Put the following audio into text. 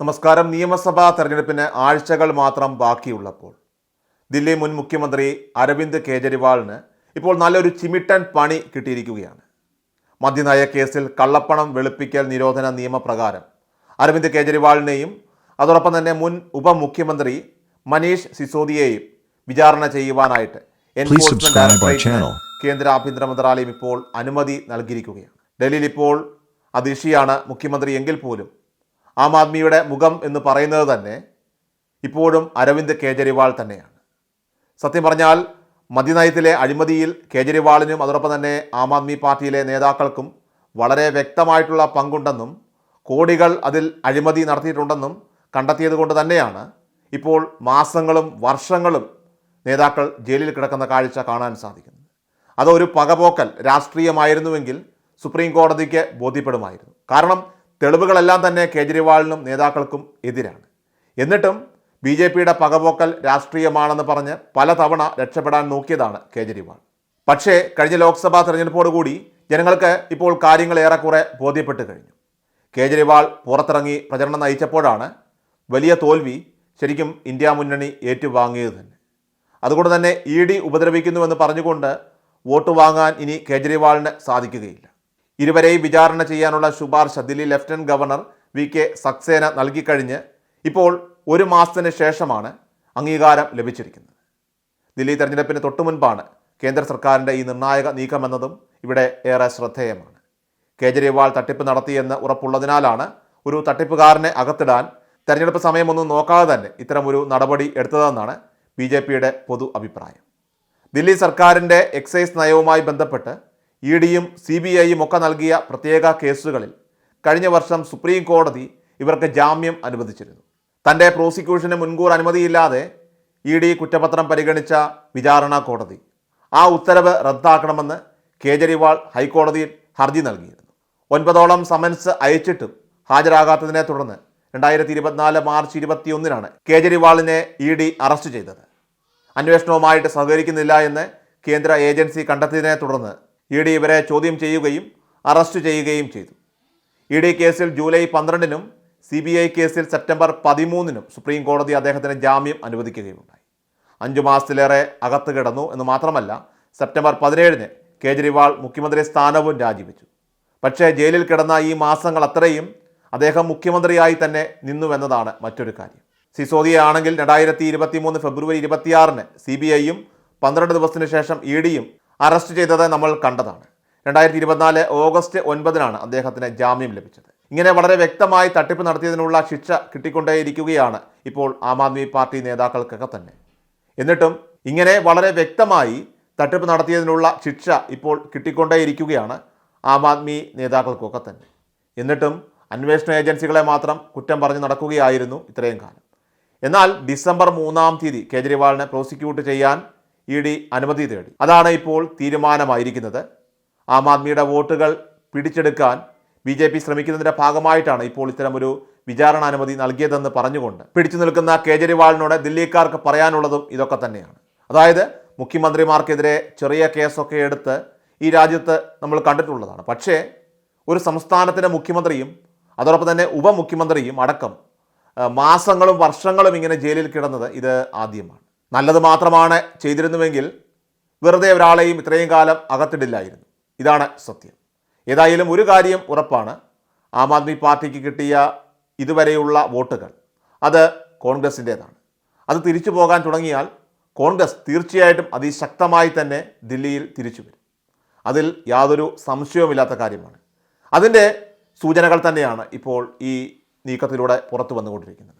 നമസ്കാരം. നിയമസഭാ തെരഞ്ഞെടുപ്പിന് ആഴ്ചകൾ മാത്രം ബാക്കിയുള്ളപ്പോൾ ദില്ലി മുൻ മുഖ്യമന്ത്രി അരവിന്ദ് കേജ്രിവാളിന് ഇപ്പോൾ നല്ലൊരു ചിമിട്ടൻ പണി കിട്ടിയിരിക്കുകയാണ്. മദ്യനയ കേസിൽ കള്ളപ്പണം വെളുപ്പിക്കൽ നിരോധന നിയമപ്രകാരം അരവിന്ദ് കേജ്രിവാളിനെയും അതോടൊപ്പം തന്നെ മുൻ ഉപമുഖ്യമന്ത്രി മനീഷ് സിസോദിയെയും വിചാരണ ചെയ്യുവാനായിട്ട് എൻഫോഴ്സ്മെന്റ്. കേന്ദ്ര ആഭ്യന്തര മന്ത്രാലയം ഇപ്പോൾ അനുമതി നൽകിയിരിക്കുകയാണ്. ഡൽഹിയിൽ ഇപ്പോൾ അതിഷിയാണ് മുഖ്യമന്ത്രി എങ്കിൽ പോലും ആം ആദ്മിയുടെ മുഖം എന്ന് പറയുന്നത് തന്നെ ഇപ്പോഴും അരവിന്ദ് കേജ്രിവാൾ തന്നെയാണ്. സത്യം പറഞ്ഞാൽ മദ്യനയത്തിലെ അഴിമതിയിൽ കേജ്രിവാളിനും അതോടൊപ്പം തന്നെ ആം ആദ്മി പാർട്ടിയിലെ നേതാക്കൾക്കും വളരെ വ്യക്തമായിട്ടുള്ള പങ്കുണ്ടെന്നും കോടികൾ അതിൽ അഴിമതി നടത്തിയിട്ടുണ്ടെന്നും കണ്ടെത്തിയത് കൊണ്ട് തന്നെയാണ് ഇപ്പോൾ മാസങ്ങളും വർഷങ്ങളും നേതാക്കൾ ജയിലിൽ കിടക്കുന്ന കാഴ്ച കാണാൻ സാധിക്കുന്നത്. അതൊരു പകപോക്കൽ രാഷ്ട്രീയമായിരുന്നുവെങ്കിൽ സുപ്രീം കോടതിക്ക് ബോധ്യപ്പെടുമായിരുന്നു. കാരണം തെളിവുകളെല്ലാം തന്നെ കേജ്രിവാളിനും നേതാക്കൾക്കും എതിരാണ്. എന്നിട്ടും ബി ജെ പിയുടെ പകപോക്കൽ രാഷ്ട്രീയമാണെന്ന് പറഞ്ഞ് പലതവണ രക്ഷപ്പെടാൻ നോക്കിയതാണ് കേജ്രിവാൾ. പക്ഷേ കഴിഞ്ഞ ലോക്സഭാ തെരഞ്ഞെടുപ്പോടുകൂടി ജനങ്ങൾക്ക് ഇപ്പോൾ കാര്യങ്ങൾ ഏറെക്കുറെ ബോധ്യപ്പെട്ട് കഴിഞ്ഞു. കേജ്രിവാൾ പുറത്തിറങ്ങി പ്രചരണം നയിച്ചപ്പോഴാണ് വലിയ തോൽവി ശരിക്കും ഇന്ത്യ മുന്നണി ഏറ്റുവാങ്ങിയത് തന്നെ. അതുകൊണ്ട് തന്നെ ഇ ഡി ഉപദ്രവിക്കുന്നുവെന്ന് പറഞ്ഞുകൊണ്ട് വോട്ട് വാങ്ങാൻ ഇനി കേജ്രിവാളിന് സാധിക്കുകയില്ല. ഇരുവരെയും വിചാരണ ചെയ്യാനുള്ള ശുപാർശ Delhi lieutenant governor V K Saxena നൽകിക്കഴിഞ്ഞ് ഇപ്പോൾ ഒരു മാസത്തിന് ശേഷമാണ് അംഗീകാരം ലഭിച്ചിരിക്കുന്നത്. ദില്ലി തെരഞ്ഞെടുപ്പിന് തൊട്ടു മുൻപാണ് കേന്ദ്ര സർക്കാരിന്റെ ഈ നിർണായക നീക്കമെന്നതും ഇവിടെ ഏറെ ശ്രദ്ധേയമാണ്. കേജ്രിവാൾ തട്ടിപ്പ് നടത്തിയെന്ന് ഉറപ്പുള്ളതിനാലാണ് ഒരു തട്ടിപ്പുകാരനെ അകത്തിടാൻ തെരഞ്ഞെടുപ്പ് സമയമൊന്നും നോക്കാതെ തന്നെ ഇത്തരമൊരു നടപടി എടുത്തതെന്നാണ് ബി പൊതു അഭിപ്രായം. ദില്ലി സർക്കാരിന്റെ എക്സൈസ് നയവുമായി ബന്ധപ്പെട്ട് ഇ ഡിയും സി ബി ഐയും ഒക്കെ നൽകിയ പ്രത്യേക കേസുകളിൽ കഴിഞ്ഞ വർഷം സുപ്രീം കോടതി ഇവർക്ക് ജാമ്യം അനുവദിച്ചിരുന്നു. തന്റെ പ്രോസിക്യൂഷന് മുൻകൂർ അനുമതിയില്ലാതെ ഇ ഡി കുറ്റപത്രം പരിഗണിച്ച വിചാരണ കോടതി. ആ ഉത്തരവ് റദ്ദാക്കണമെന്ന് കേജരിവാൾ ഹൈക്കോടതിയിൽ ഹർജി നൽകിയിരുന്നു. ഒൻപതോളം സമൻസ് അയച്ചിട്ടും ഹാജരാകാത്തതിനെ തുടർന്ന് രണ്ടായിരത്തി ഇരുപത്തിനാല് മാർച്ച് ഇരുപത്തിയൊന്നിനാണ് കേജരിവാളിനെ ഇ ഡി അറസ്റ്റ് ചെയ്തത്. അന്വേഷണവുമായിട്ട് സഹകരിക്കുന്നില്ല എന്ന് കേന്ദ്ര ഏജൻസി കണ്ടെത്തിയതിനെ തുടർന്ന് ഇ ഡി ഇവരെ ചോദ്യം ചെയ്യുകയും അറസ്റ്റ് ചെയ്യുകയും ചെയ്തു. ഇ ഡി കേസിൽ ജൂലൈ പന്ത്രണ്ടിനും സി ബി ഐ കേസിൽ സെപ്റ്റംബർ പതിമൂന്നിനും സുപ്രീം കോടതി അദ്ദേഹത്തിന് ജാമ്യം അനുവദിക്കുകയുണ്ടായി അഞ്ചു മാസത്തിലേറെ അകത്ത് കിടന്നു എന്ന് മാത്രമല്ല സെപ്റ്റംബർ പതിനേഴിന് കേജ്രിവാൾ മുഖ്യമന്ത്രി സ്ഥാനവും രാജിവെച്ചു. പക്ഷേ ജയിലിൽ കിടന്ന ഈ മാസങ്ങൾ അത്രയും അദ്ദേഹം മുഖ്യമന്ത്രിയായി തന്നെ നിന്നുവെന്നതാണ് മറ്റൊരു കാര്യം. സിസോദിയ ആണെങ്കിൽ രണ്ടായിരത്തി ഇരുപത്തി മൂന്ന് ഫെബ്രുവരി ഇരുപത്തിയാറിന് സി ബി ഐയും പന്ത്രണ്ട് ദിവസത്തിന് ശേഷം ഇ ഡിയും അറസ്റ്റ് ചെയ്തത് നമ്മൾ കണ്ടതാണ്. രണ്ടായിരത്തി ഇരുപത്തിനാല് ഓഗസ്റ്റ് ഒൻപതിനാണ് അദ്ദേഹത്തിന് ജാമ്യം ലഭിച്ചത്. ഇങ്ങനെ വളരെ വ്യക്തമായി തട്ടിപ്പ് നടത്തിയതിനുള്ള ശിക്ഷ കിട്ടിക്കൊണ്ടേയിരിക്കുകയാണ് ഇപ്പോൾ ആം ആദ്മി പാർട്ടി നേതാക്കൾക്കൊക്കെ തന്നെ എന്നിട്ടും ഇങ്ങനെ വളരെ വ്യക്തമായി തട്ടിപ്പ് നടത്തിയതിനുള്ള ശിക്ഷ ഇപ്പോൾ കിട്ടിക്കൊണ്ടേയിരിക്കുകയാണ് ആം ആദ്മി നേതാക്കൾക്കൊക്കെ തന്നെ എന്നിട്ടും അന്വേഷണ ഏജൻസികളെ മാത്രം കുറ്റം പറഞ്ഞ് നടക്കുകയായിരുന്നു ഇത്രയും കാലം. എന്നാൽ ഡിസംബർ മൂന്നാം തീയതി കേജ്രിവാളിനെ പ്രോസിക്യൂട്ട് ചെയ്യാൻ ഇ ഡി അനുമതി തേടി. അതാണ് ഇപ്പോൾ തീരുമാനമായിരിക്കുന്നത്. ആം ആദ്മിയുടെ വോട്ടുകൾ പിടിച്ചെടുക്കാൻ ബി ജെ പി ശ്രമിക്കുന്നതിന്റെ ഭാഗമായിട്ടാണ് ഇപ്പോൾ ഇത്തരമൊരു വിചാരണ അനുമതി നൽകിയതെന്ന് പറഞ്ഞുകൊണ്ട് പിടിച്ചു നിൽക്കുന്ന കേജ്രിവാളിനോട് ദില്ലിക്കാർക്ക് പറയാനുള്ളതും ഇതൊക്കെ തന്നെയാണ്. അതായത് മുഖ്യമന്ത്രിമാർക്കെതിരെ ചെറിയ കേസൊക്കെ എടുത്ത് ഈ രാജ്യത്ത് നമ്മൾ കണ്ടിട്ടുള്ളതാണ്. പക്ഷേ ഒരു സംസ്ഥാനത്തിന്റെ മുഖ്യമന്ത്രിയും അതോടൊപ്പം തന്നെ ഉപമുഖ്യമന്ത്രിയും അടക്കം മാസങ്ങളും വർഷങ്ങളും ഇങ്ങനെ ജയിലിൽ കിടന്നത് ഇത് ആദ്യമാണ്. നല്ലത് മാത്രമാണ് ചെയ്തിരുന്നുവെങ്കിൽ വെറുതെ ഒരാളെയും ഇത്രയും കാലം അകത്തിടില്ലായിരുന്നു. ഇതാണ് സത്യം. ഏതായാലും ഒരു കാര്യം ഉറപ്പാണ്. ആം ആദ്മി പാർട്ടിക്ക് കിട്ടിയ ഇതുവരെയുള്ള വോട്ടുകൾ അത് കോൺഗ്രസിന്റേതാണ്. അത് തിരിച്ചു പോകാൻ തുടങ്ങിയാൽ കോൺഗ്രസ് തീർച്ചയായിട്ടും അതിശക്തമായി തന്നെ ദില്ലിയിൽ തിരിച്ചു വരും. അതിൽ യാതൊരു സംശയവുമില്ലാത്ത കാര്യമാണ്. അതിന്റെ സൂചനകൾ തന്നെയാണ് ഇപ്പോൾ ഈ നീക്കത്തിലൂടെ പുറത്തു വന്നുകൊണ്ടിരിക്കുന്നത്.